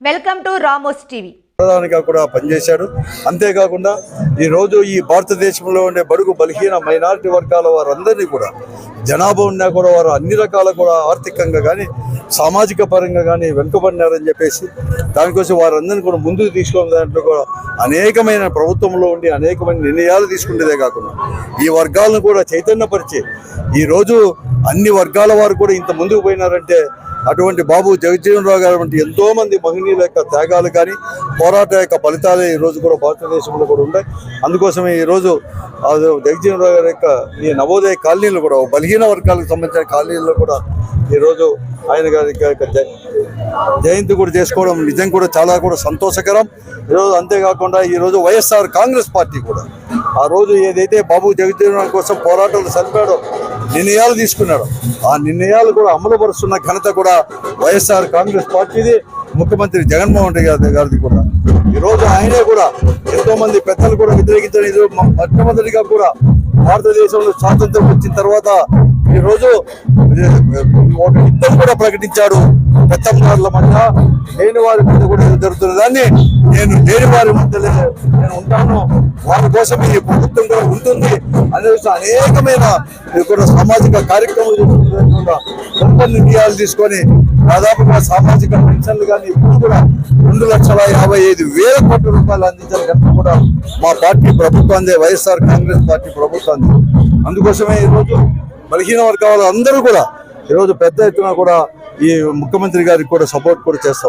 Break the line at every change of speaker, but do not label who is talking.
Welcome to Ramos TV.
ప్రధానిగా కూడా పనిచేశాడు. అంతేకాకుండా ఈరోజు ఈ భారతదేశంలో ఉండే బడుగు బలహీన మైనారిటీ వర్గాల వారందరినీ కూడా జనాభా ఉన్నా కూడా వారు అన్ని రకాల కూడా ఆర్థికంగా కానీ సామాజిక పరంగా కానీ వెనుకబడినారని చెప్పేసి దానికోసం వారందరినీ కూడా ముందుకు తీసుకున్న దాంట్లో కూడా అనేకమైన ప్రభుత్వంలో ఉండి అనేకమైన నిర్ణయాలు తీసుకునేదే కాకుండా ఈ వర్గాలను కూడా చైతన్యపరిచి ఈరోజు అన్ని వర్గాల వారు కూడా ఇంత ముందుకు పోయినారంటే అటువంటి బాబు జగజ్జీవనరావు గారు వంటి ఎంతో మంది మహనీయుల యొక్క త్యాగాలు కానీ పోరాట యొక్క ఫలితాలు ఈ రోజు కూడా భారతదేశంలో కూడా ఉన్నాయి. అందుకోసమే ఈరోజు రోజు ఆ జగజ్జీవనరావు గారి యొక్క ఈ నవోదయ కాలనీలు కూడా బలహీన వర్గాలకు సంబంధించిన కాలనీల్లో కూడా ఈరోజు ఆయన గారి యొక్క జయంతి కూడా చేసుకోవడం నిజం కూడా చాలా కూడా సంతోషకరం. ఈరోజు అంతేకాకుండా ఈరోజు వైఎస్ఆర్ కాంగ్రెస్ పార్టీ కూడా ఆ రోజు ఏదైతే బాబు జగజ్జీవన్ కోసం పోరాటాలు సరిపాడో నిర్ణయాలు తీసుకున్నాడు. ఆ నిర్ణయాలు కూడా అమలు పరుస్తున్న ఘనత కూడా వైఎస్ఆర్ కాంగ్రెస్ పార్టీది. ముఖ్యమంత్రి జగన్మోహన్ రెడ్డి గారిది కూడా. ఈరోజు ఆయనే కూడా ఎంతో మంది పెద్దలు కూడా వ్యతిరేకించిన ఇది. మొట్టమొదటిగా కూడా భారతదేశంలో స్వాతంత్రం వచ్చిన తర్వాత ఈరోజు ఒక యుద్ధం కూడా ప్రకటించాడు. పెద్దల మధ్య లేని వారి మధ్య కూడా జరుగుతున్న దాన్ని నేను లేని వారి మధ్య నేను ఉంటాను. వారి కోసం ఈ ప్రభుత్వం కూడా ఉంటుంది అనేసి అనేకమైన కూడా సామాజిక కార్యక్రమాలు గొప్ప నిర్ణయాలు తీసుకొని దాదాపుగా సామాజిక పెన్షన్లు కానీ ఇప్పుడు కూడా రెండు లక్షల యాభై ఐదు వేల కోట్ల రూపాయలు అందించిన ఘనత కూడా మా పార్టీ ప్రభుత్వాన్ని వైఎస్ఆర్ కాంగ్రెస్ పార్టీ ప్రభుత్వాన్ని అందుకోసమే ఈరోజు బలహీన వర్గాల అందరూ కూడా ఈరోజు పెద్ద ఎత్తున కూడా ఈ ముఖ్యమంత్రి గారికి కూడా సపోర్ట్ కూడా చేస్తాం.